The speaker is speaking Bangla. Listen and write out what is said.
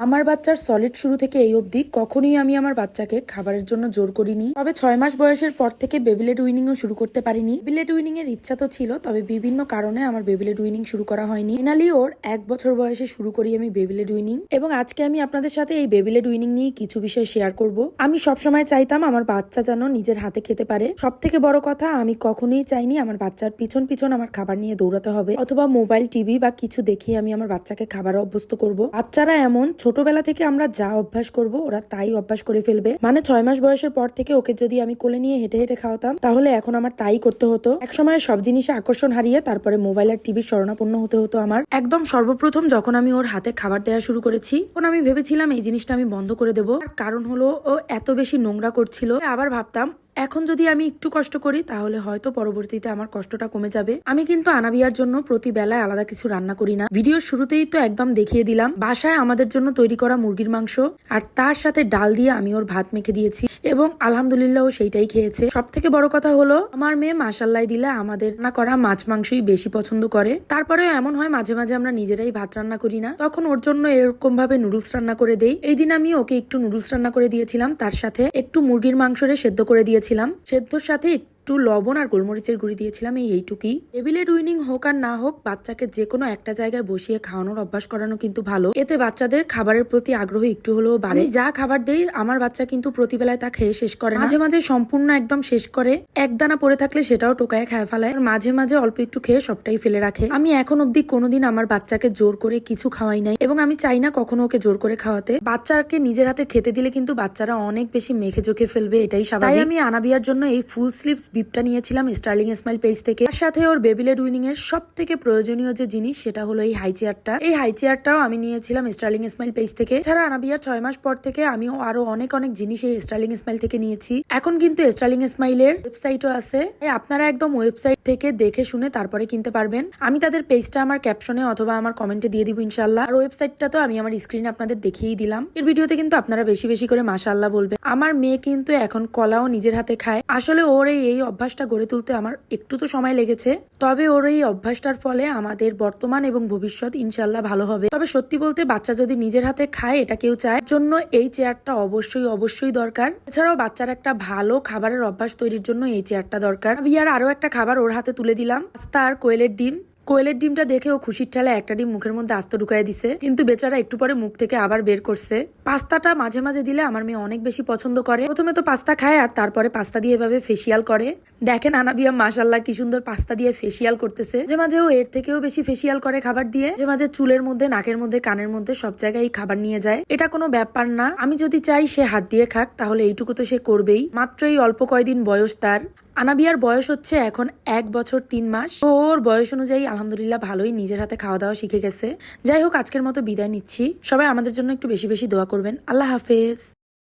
আমার বাচ্চার সলিড শুরু থেকে এই অবধি কখনোই আমি আমার বাচ্চাকে খাবারের জন্য জোর করিনি। তবে ছয় মাস বয়সের পর থেকে বেবিলেট উইনিংও শুরু করতে পারিনি। বেবিলেট উইনিং এর ইচ্ছা তো ছিল, তবে বিভিন্ন কারণে আমার বেবিলেট উইনিং শুরু করা হয়নি। ফাইনালি ওর এক বছর বয়সে শুরু করি আমি বেবিলেট উইনিং এবং আজকে আমি আপনাদের সাথে এই বেবিলেট উইনিং নিয়ে কিছু বিষয় শেয়ার করব। আমি সবসময় চাইতাম আমার বাচ্চা যেন নিজের হাতে খেতে পারে। সব থেকে বড় কথা, আমি কখনোই চাইনি আমার বাচ্চার পিছন পিছন আমার খাবার নিয়ে দৌড়াতে হবে। অথবা মোবাইল টিভি বা কিছু দেখিয়ে আমি আমার বাচ্চাকে খাবার অভ্যস্ত করব। বাচ্চারা এমন ছোটবেলা থেকে আমরা যা অভ্যাস করব, ওরা তাই অভ্যাস করে ফেলবে। মানে ছয় মাস বয়সের পর থেকে ওকে যদি আমি কোলে নিয়ে হেঁটে হেঁটে খাওয়াতাম, তাহলে এখন আমার তাই করতে হতো। এক সময় সব জিনিসে আকর্ষণ হারিয়ে তারপরে মোবাইল আর টিভির শরণাপন্ন হতে হতো আমার। একদম সর্বপ্রথম যখন আমি ওর হাতে খাবার দেওয়া শুরু করেছি, তখন আমি ভেবেছিলাম এই জিনিসটা আমি বন্ধ করে দেবো। কারণ হলো ও এত বেশি নোংরা করছিল আবার ভাবতাম এখন যদি আমি একটু কষ্ট করি, তাহলে হয়তো পরবর্তীতে আমার কষ্টটা কমে যাবে। আমি কিন্তু আনাবিয়ার জন্য প্রতি বেলায় আলাদা কিছু রান্না করি না। ভিডিওর শুরুতেই তো একদম দেখিয়ে দিলাম, বাসায় আমাদের জন্য তৈরি করা মুরগির মাংস আর তার সাথে ডাল দিয়ে আমি ওর ভাত মেখে দিয়েছি এবং আলহামদুলিল্লাহ ও সেইটাই খেয়েছে। সব থেকে বড় কথা হলো, আমার মেয়ে মাসাল্লাই দিলে আমাদের না করা মাছ মাংসই বেশি পছন্দ করে। তারপরেও এমন হয় মাঝে মাঝে আমরা নিজেরাই ভাত রান্না করি না। তখন ওর জন্য এরকম ভাবে নুডলস রান্না করে দেই। এই দিন আমি ওকে একটু নুডলস রান্না করে দিয়েছিলাম, তার সাথে একটু মুরগির মাংসরে সেদ্ধ করে দিয়েছিলাম সেদ্ধর সাথে একটু লবণ আর গোলমরিচের গুঁড়ি দিয়েছিলাম, এই এইটুকুই। টেবিলেট উইনিং হোক আর না হোক, বাচ্চাকে যে কোনো একটা জায়গায় বসিয়ে খাওয়ানোর অভ্যাস করানো কিন্তু ভালো। এতে বাচ্চাদের খাবারের প্রতি আগ্রহ একটু হলেও বাড়ে। যা খাবার দেই, আমার বাচ্চা কিন্তু প্রতিবেলায় তা খেয়ে শেষ করে মাঝে মাঝে সম্পূর্ণ একদম শেষ করে। এক দানা পড়ে থাকলে সেটাও টোকায় খায় ফেলায়। আর মাঝে মাঝে অল্প একটু খেয়ে সবটাই ফেলে রাখে। আমি এখন অব্দি কোনোদিন আমার বাচ্চাকে জোর করে কিছু খাওয়াই নাই। এবং আমি চাই না কখনো ওকে জোর করে খাওয়াতে। বাচ্চাকে নিজের হাতে খেতে দিলে কিন্তু বাচ্চারা অনেক বেশি মেখে চোখে ফেলবে, এটাই তাই আমি আনাবিয়ার জন্য এই ফুল স্লিভস বিপটা নিয়েছিলাম স্টার্লিং স্মাইল পেজ থেকে। তার সাথে ওর বেবিলেড উইনিং এর সব থেকে প্রয়োজনীয় যে জিনিস, সেটা হলো এই হাই চেয়ারটা এই হাই চেয়ারটাও আমি নিয়েছিলাম স্টার্লিং স্মাইল পেজ থেকে। ছাড়া আনাবিয়ার ছয় মাস পর থেকে আমিও আরও অনেক অনেক জিনিস এই স্টার্লিং স্মাইল থেকে নিয়েছি। এখন কিন্তু স্টার্লিং স্মাইলের ওয়েবসাইটও আছে। আপনারা একদম ওয়েবসাইট থেকে দেখে শুনে তারপরে কিনতে পারবেন। আমি তাদের পেজটা আমার ক্যাপশনে অথবা আমার কমেন্টে দিয়ে দিব ইনশাল্লাহ আর ওয়েবসাইটটা তো আমি আমার স্ক্রিনে আপনাদের দেখিয়েই দিলাম। এর ভিডিওতে কিন্তু আপনারা বেশি বেশি করে মাশাল্লাহ বলবেন। আমার মেয়ে কিন্তু এখন কলাও নিজের হাতে খায়। আসলে ওর এই অভ্যাসটা গড়ে তুলতে আমার একটু তো সময় লেগেছে। তবে ওর এই অভ্যাসটার ফলে আমাদের বর্তমান এবং ভবিষ্যৎ ইনশাল্লাহ ভালো হবে। তবে সত্যি বলতে বাচ্চা যদি নিজের হাতে খায়, এটা কেউ চায়। জন্য এই চেয়ারটা অবশ্যই অবশ্যই দরকার। এছাড়াও বাচ্চার একটা ভালো খাবারের অভ্যাস তৈরির জন্য এই চেয়ারটা দরকার। বিয়ার আরও একটা খাবার ওর হাতে তুলে দিলাম। পাস্তা আর কোয়েলের ডিম। কোয়েলের ডিমটা দেখে ও খুশির ঠালে একটা ডিম মুখের মধ্যে আস্ত ঢুকাই দিছে। কিন্তু বেচারা একটু পরে মুখ থেকে আবার বের করছে। পাস্তাটা মাঝে মাঝে দিলে আমার মেয়ে অনেক বেশি পছন্দ করে। প্রথমে তো পাস্তা খায় আর তারপরে পাস্তা দিয়ে এভাবে ফেসিয়াল করে। দেখেন আনাবিয়া মাসাল্লাহ কি সুন্দর পাস্তা দিয়ে ফেসিয়াল করতেছে। যে মাঝে ও এর থেকেও বেশি ফেসিয়াল করে খাবার দিয়ে। যে মাঝে চুলের মধ্যে, নাকের মধ্যে, কানের মধ্যে সব জায়গায় খাবার নিয়ে যায়। এটা কোনো ব্যাপার না। আমি যদি চাই সে হাত দিয়ে খাক, তাহলে এইটুকু তো সে করবেই। মাত্র এই অল্প কয়দিন বয়স তার। আনাবিয়ার বয়স হচ্ছে এখন এক বছর তিন মাস। ওর বয়স অনুযায়ী আলহামদুলিল্লাহ ভালোই নিজের হাতে খাওয়া দাওয়া শিখে গেছে। যাই হোক, আজকের মতো বিদায় নিচ্ছি। সবাই আমাদের জন্য একটু বেশি বেশি দোয়া করবেন। আল্লাহ হাফেজ।